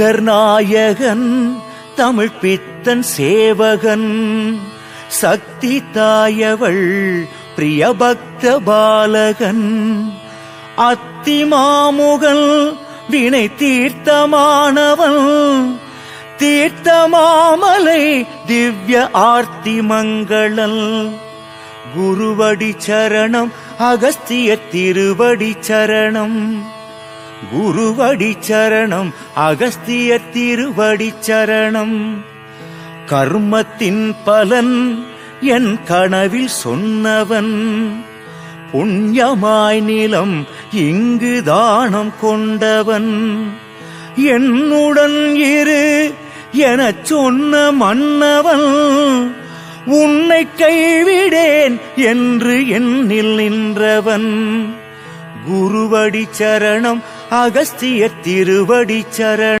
நாயகன் தமிழ் பித்தன் சேவகன் சக்தி தாயவள் பிரியபக்த பாலகன். அத்திமாமுகன் வினை தீர்த்தமானவன் தீர்த்தமாமலை திவ்ய ஆர்த்தி மங்களல். குருவடி சரணம் அகஸ்திய திருவடி சரணம் குருவடி சரணம் அகஸ்திய திருவடி சரணம் கர்மத்தின் பலன் என் கனவில் சொன்னவன். புண்ணியமாய் நிலம் இங்கு தானம் கொண்டவன். என்னுடன் இரு எனச் சொன்ன மன்னவன். உன்னை கைவிடேன் என்று எண்ணில் நின்றவன். குருவடி சரணம் அகஸ்திய திருவடி சரணம்